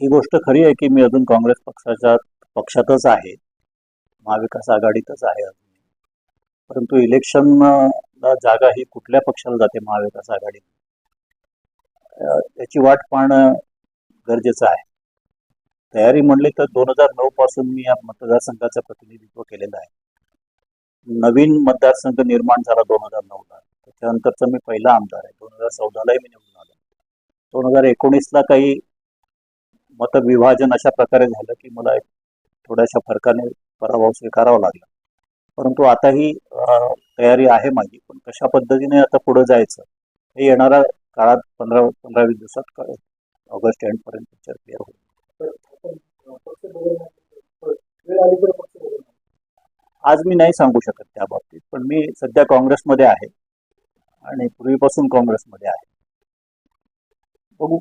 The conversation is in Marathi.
ही गोष्ट खरी आहे की मी अजून काँग्रेस पक्षाच्या पक्षातच आहे. महाविकास आघाडीतच आहे अजून. परंतु इलेक्शन ला जागा ही कुठल्या पक्षाला जाते महाविकास आघाडीत याची वाट पाहणं गरजेचं आहे. तयारी म्हणली तर दोन हजार नऊ पासून मी या मतदारसंघाचं प्रतिनिधित्व केलेलं आहे. नवीन मतदारसंघ निर्माण झाला दोन हजार नऊला त्याच्यानंतरचा मी पहिला आमदार आहे. दोन हजार चौदालाही मी निवडून आलो. दोन हजार एकोणीसला काही मतविभाजन अशा प्रकारे झालं की मला एक थोड्याशा फरकाने पराभव स्वीकारावा लागला. परंतु आताही ही तयारी आहे माझी पण कशा पद्धतीने आता पुढे जायचं हे येणाऱ्या काळात पंधरा पंधरा वीस दिवसात कळेल ऑगस्ट एंडपर्यंत पिक्चर क्लिअर होईल. आज मी नाही सांगू शकत त्या बाबतीत पण मी सध्या काँग्रेसमध्ये आहे आणि पूर्वीपासून काँग्रेसमध्ये आहे. बघू.